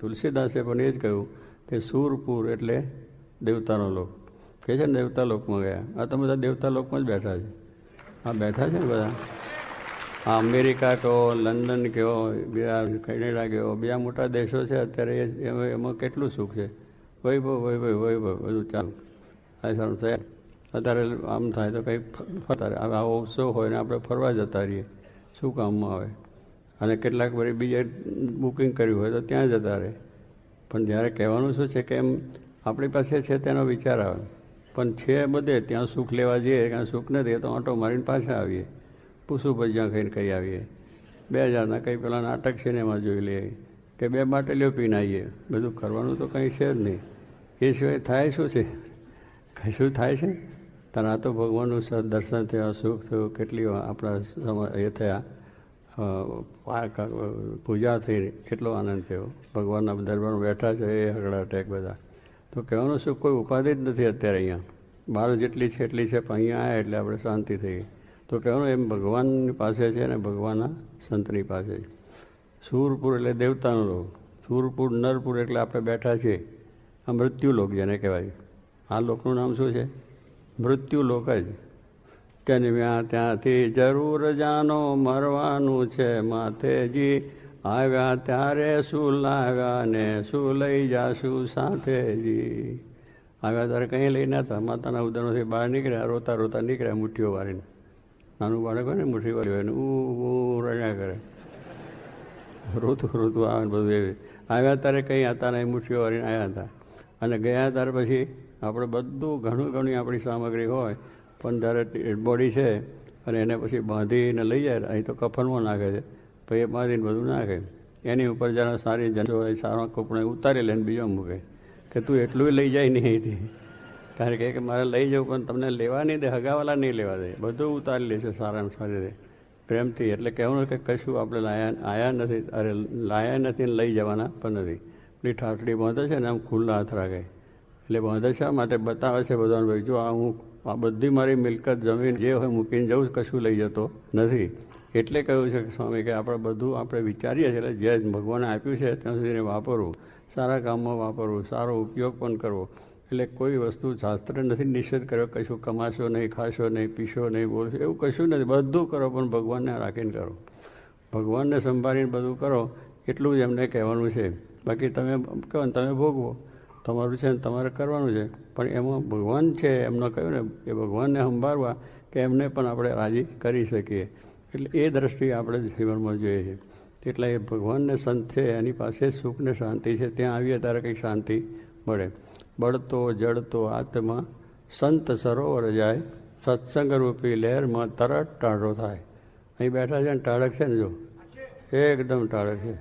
તુલસીદાસે પણ એ જ કહ્યું કે સુરપુર એટલે દેવતાનો લોક કહે છે ને દેવતા લોકમાં ગયા? આ તો બધા દેવતા લોકમાં જ બેઠા છે. આ બેઠા છે ને બધા? આ અમેરિકા કહો, લંડન કહો, બીજા કેનેડા કહો, બીજા મોટા દેશો છે અત્યારે એ એમાં કેટલું સુખ છે? વૈભવ વૈભવ વૈભવ, બધું ચાલુ. આ સારું થયા અત્યારે આમ થાય તો કંઈ ફરતા આવો ઉત્સવ હોય ને આપણે ફરવા જતા રહીએ. શું કામમાં આવે અને કેટલાક વળી બીજે બુકિંગ કર્યું હોય તો ત્યાં જતા રહે. પણ જ્યારે કહેવાનું શું છે કે એમ આપણી પાસે છે તેનો વિચાર આવે. પણ છે બધે, ત્યાં સુખ લેવા જઈએ, ત્યાં સુખ નથી તો ઓટો મારીને પાછા આવીએ. પૂસું ભજ્યાં ખાઈને કહી આવીએ. બે હજારના કંઈ પેલા નાટક સિનેમા જોઈ લઈએ, કે બે બાટલીઓ પીને આવીએ. બધું કરવાનું તો કંઈ છે જ નહીં. એ સિવાય થાય શું છે? કંઈ શું થાય છે? તારા તો ભગવાનનું દર્શન થયા, સુખ થયું, કેટલી આપણા એ થયા. પૂજા થઈ કેટલો આનંદ થયો. ભગવાનના દરબારમાં બેઠા છે, એ હગડા ટેક બધા. તો કહેવાનું શું, કોઈ ઉપાધિ જ નથી અત્યારે અહીંયા. બહાર જેટલી છે એટલી છે, પણ અહીંયા આવ્યા એટલે આપણે શાંતિ થઈ તો કહેવાનું એમ, ભગવાનની પાસે છે ને ભગવાનના સંતની પાસે સૂરપુર એટલે દેવતાનો લોક. સૂરપુર, નરપુર એટલે આપણે બેઠા છીએ. આ મૃત્યુ લોક જેને કહેવાય. આ લોકનું નામ શું છે? મૃત્યુ લોક જ. જન્મ્યા ત્યાંથી જરૂર જાનો મરવાનું છે. માથેજી આવ્યા ત્યારે શું લાવ્યા ને શું લઈ જાશું સાથેજી? આવ્યા ત્યારે કંઈ લઈને હતા. માતાના ઉદરમાંથી બહાર નીકળ્યા, રોતા રોતા નીકળ્યા મુઠ્ઠીઓ વાળીને. નાનું બાળક હોય ને, મુઠ્ઠી વાળી હોય ને ઉ, રડ્યા કરે. રોતું રોતું આવે ને બધું એવી. આવ્યા ત્યારે કંઈ હતા નહીં, મુઠ્ઠીઓ વાળીને આવ્યા હતા. અને ગયા ત્યારે પછી આપણે બધું ઘણું ઘણી આપણી સામગ્રી હોય પણ જ્યારે બોડી છે અને એને પછી બાંધીને લઈ જાય, અહીં તો કફનમાં નાખે છે, પછી એ બાંધીને બધું નાખે. એની ઉપર જરા સારી જંજો હોય, સારા કપડાં ઉતારી લઈને બીજો મૂકે. કે તું એટલું લઈ જાય નહીં અહીંથી. કારણ કે મારે લઈ જવું, પણ તમને લેવા નહીં દે, હગાવાલા નહીં લેવા દે. બધું ઉતારી લે છે સારામાં સારી રીતે. પ્રેમથી, એટલે કહેવાનું કે કશું આપણે લાયા, આયા નથી, અરે લાયા નથી ને લઈ જવાના, પણ નથી. પેલી ઠાકડી બાંધે છે ને, આમ ખુલ્લા હાથ રાખે. એટલે બાંધે શા માટે? બતાવે છે બધાને ભાઈ, જો આ હું આ બધી મારી મિલકત જમીન જે હોય મૂકીને જવું કશું લઈ જતો નથી. એટલે કહ્યું છે કે સ્વામી કે આપણે બધું આપણે વિચારીએ છીએ, એટલે જે ભગવાને આપ્યું છે, ત્યાં સુધીને વાપરવું. સારા કામમાં વાપરવું, સારો ઉપયોગ પણ કરવો. એટલે કોઈ વસ્તુ શાસ્ત્ર નથી નિષેધ કર્યો, કશું કમાશો નહીં, ખાશો નહીં, પીશો નહીં, બોલશો એવું કશું નથી. બધું કરો, પણ ભગવાનને રાખીને કરો. ભગવાનને સંભાળીને બધું કરો, એટલું જ એમને કહેવાનું છે. બાકી તમે કહો તમે ભોગવો. તમારું છે ને તમારે કરવાનું છે. પણ એમાં ભગવાન છે, એમનો કહ્યું ને, એ ભગવાનને સંભાળવા કે એમને પણ આપણે રાજી કરી શકીએ. એટલે એ દ્રષ્ટિએ આપણે જીવનમાં જોઈએ છે. એટલે એ ભગવાનને સંત છે, એની પાસે સુખ ને શાંતિ છે, ત્યાં આવીએ ત્યારે કંઈક શાંતિ મળે. બળતો, જડતો આત્મા સંત સરોવર જાય સત્સંગ રૂપી લહેરમાં તરત ટાળો થાય. અહીં બેઠા છે ને ટાળક છે ને જો? એકદમ ટાળક છે.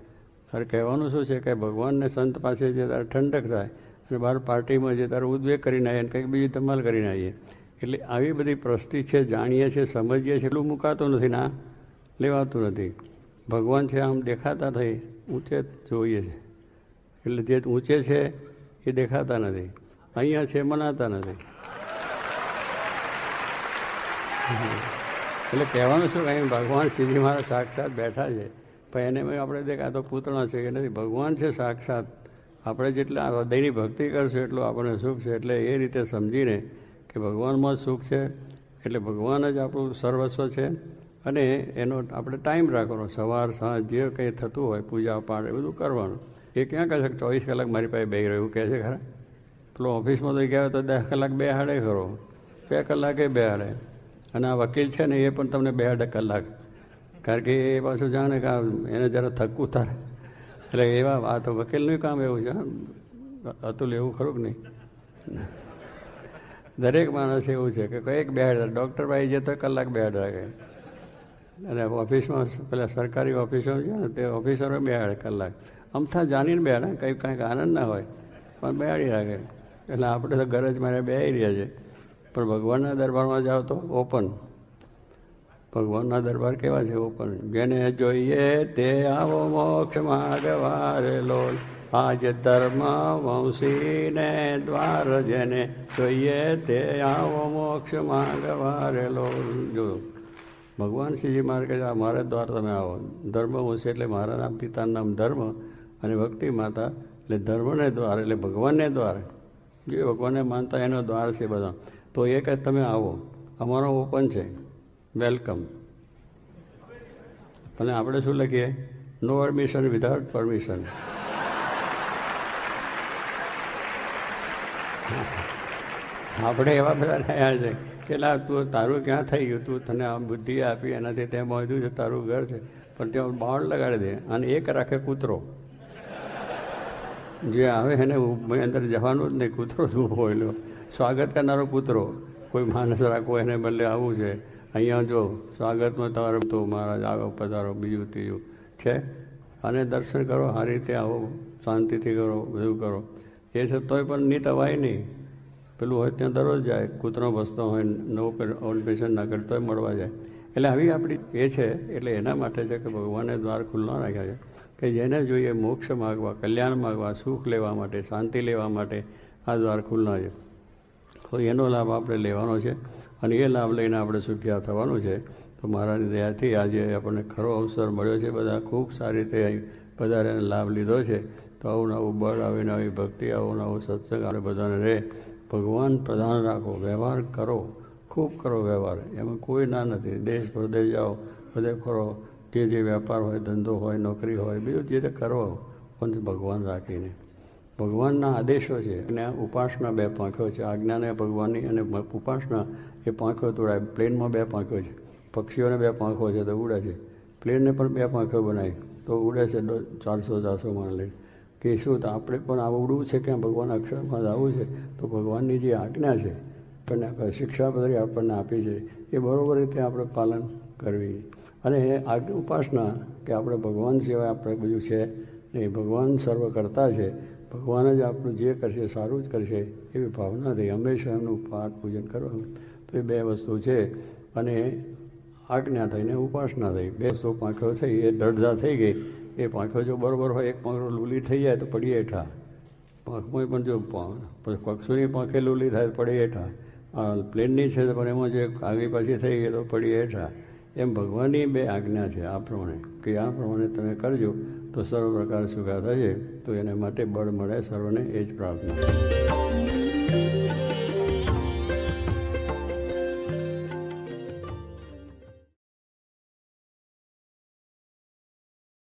તારે કહેવાનું શું છે કે ભગવાનને સંત પાસે જે તારે ઠંડક થાય અને બહાર પાર્ટીમાં જઈએ ત્યારે ઉદ્વેગ કરીને આવીએ અને કંઈક બીજી ધમાલ કરીને આવીએ. એટલે આવી બધી પ્રસ્તી છે, જાણીએ છીએ, સમજીએ છીએ, એટલું મુકાતું નથી, ના, લેવાતું નથી. ભગવાન છે, આમ દેખાતા થઈ ઊંચે જોઈએ છે. એટલે જે ઊંચે છે, એ દેખાતા નથી. અહીંયા છે, મનાતા નથી. એટલે કહેવાનું શું કે ભગવાન શ્રીજી મારા સાક્ષાત બેઠા છે. પણ એને આપણે દેખાતો પૂતળા છે કે નથી. ભગવાન છે, સાક્ષાત. આપણે જેટલા હૃદયની ભક્તિ કરશું, એટલું આપણને સુખ છે. એટલે એ રીતે સમજીને કે ભગવાનમાં સુખ છે, એટલે ભગવાન જ આપણું સર્વસ્વ છે. અને એનો આપણે ટાઈમ રાખવાનો, સવાર, સાંજ, જે કંઈ થતું હોય, પૂજા પાઠ, એ બધું કરવાનું. એ ક્યાં કહે છે ચોવીસ કલાક મારી પાસે બે રહ્યું? કહે છે ખરા. પેલો ઓફિસમાં તો ગયા તો દસ કલાક બે હાડે ખરો. બે કલાકે બે હાડે અને આ વકીલ છે ને, એ પણ તમને બે હાડે કલાક. કારણ કે એ પાછું જાણે કે એને જરા થકવું તારે એટલે એવા આ તો વકીલનું કામ એવું છે અતુલ, એવું ખરું કે નહીં? દરેક માણસ એવું છે કે કંઈક બેહાડ ડૉક્ટર ભાઈ જતો કલાક બેહાડ રાખે. અને ઓફિસમાં પેલા સરકારી ઓફિસો છે ને, તે ઓફિસરો બેહાડે કલાક. અમથા જાણીને બેહાડે કંઈક કાંઈક આનંદ ના હોય, પણ બેહાડી રાખે. એટલે આપણે તો ગરજ મારે બેહાઈ રહ્યા છે. પણ ભગવાનના દરબારમાં જાઓ તો ઓપન. ભગવાનના દરબાર કેવા છે ઓપન જેને જોઈએ તે આવો મોક્ષ માગવારે લોલ આજ ધર્મ વંશીને દ્વાર જેને જોઈએ તે આવો મોક્ષ માગવારે લોલ જો ભગવાન શ્રીજી મારે કહે મારે દ્વાર તમે આવો. ધર્મ વંશી એટલે મારા નામ પિતાનું નામ ધર્મ અને ભક્તિ માતા એટલે ધર્મને દ્વાર એટલે ભગવાનને દ્વાર. જે ભગવાનને માનતા એનો દ્વાર છે બધા. તો એ કહે તમે આવો. અમારો ઓપન છે. વેલકમ. અને આપણે શું લખીએ? નો એડમિશન વિધાઉટ પરમિશન આપણે એવા બધા થયા છે કે ના, તું તારું ક્યાં થઈ ગયું? તું તને આ બુદ્ધિ આપી, એનાથી તે બાંધ્યું છે, તારું ઘર છે. પણ ત્યાં બાવળ લગાડી દે અને એક રાખે કૂતરો. જે આવે એને અંદર જવાનું જ નહીં, કૂતરો શું બોલ્યો સ્વાગત કરનારો કૂતરો. કોઈ માણસ રાખો, એને બદલે આવું છે. અહીંયા જો સ્વાગતમાં તમારે તો મહારાજ આવો, પધારો, બીજું, ત્રીજું. છે? અને દર્શન કરો, આ રીતે આવો, શાંતિથી કરો, બધું કરો. એ છે, તોય પણ નીટ અવાય નહીં. પેલું હોય ત્યાં દરરોજ જાય, કૂતરો ભસતો હોય, નવો ઓલ્ડ ના કરે, તોય મળવા જાય. એટલે આવી આપણી એ છે, એટલે એના માટે છે કે ભગવાને દ્વાર ખુલ્લા રાખ્યા છે કે જેને જોઈએ મોક્ષ માગવા, કલ્યાણ માગવા, સુખ લેવા માટે, શાંતિ લેવા માટે આ દ્વાર ખુલ્લા છે. તો એનો લાભ આપણે લેવાનો છે. અને એ લાભ લઈને આપણે સુખ્યા થવાનું છે. તો મહારાજની દયાથી આજે આપણને ખરો અવસર મળ્યો છે. બધા ખૂબ સારી રીતે અહીં બધાને લાભ લીધો છે. તો આવું નવું બળ, આવી નવી ભક્તિ, આવું નવું સત્સંગ આપણે બધાને રહે ભગવાન પ્રધાન રાખો, વ્યવહાર કરો. ખૂબ કરો વ્યવહાર. એમાં કોઈ ના નથી. દેશ પ્રદેશ જાઓ, બધે ફરો. જે જે વેપાર હોય, ધંધો હોય, નોકરી હોય, બીજું જે તે કરો. પણ ભગવાન રાખીને. ભગવાનના આદેશો છે અને આ ઉપાસના બે પાંખો છે. આજ્ઞાને ભગવાનની અને ઉપાસના એ પાંખો તોડાય. પ્લેનમાં બે પાંખો છે. પક્ષીઓને બે પાંખો છે તો ઉડે છે. પ્લેનને પણ બે પાંખો બનાવી તો ઉડે છે ચારસો ચારસો માણ લઈને. કે શું તો આપણે પણ આવડવું છે કે ભગવાન અક્ષરમાં આવવું છે? તો ભગવાનની જે આજ્ઞા છે, આપણને શિક્ષા બધી આપણને આપી છે, એ બરાબર રીતે આપણે પાલન કરવી. અને એ આજ ઉપાસના કે આપણે ભગવાન સિવાય આપણે બધું છે એ ભગવાન સર્વ કરતા છે ભગવાન જ આપણું જે કરશે, સારું જ કરશે, એવી ભાવના થઈ હંમેશા એમનું પાઠ પૂજન કરવાનું. તો એ બે વસ્તુ છે. અને આજ્ઞા થઈને ઉપાસના થઈ. બે વસ્તુ પાંખો થઈ, એ દળધા થઈ ગઈ. એ પાંખો જો બરોબર હોય, એક પાંખો લૂલી થઈ જાય તો પડી હેઠા. પાંખમાં પણ જો પક્ષીની પાંખે લૂલી થાય તો પડી હેઠા. પ્લેનની છે પણ એમાં જે આગી પાછી થઈ ગઈ તો પડી હેઠા. એમ ભગવાનની બે આજ્ઞા છે, આ પ્રમાણે. કે આ પ્રમાણે તમે કરજો, તો સર્વ પ્રકાર સુખા થશે, તો એને માટે બળ મળે સર્વને એ જ પ્રાર્થના.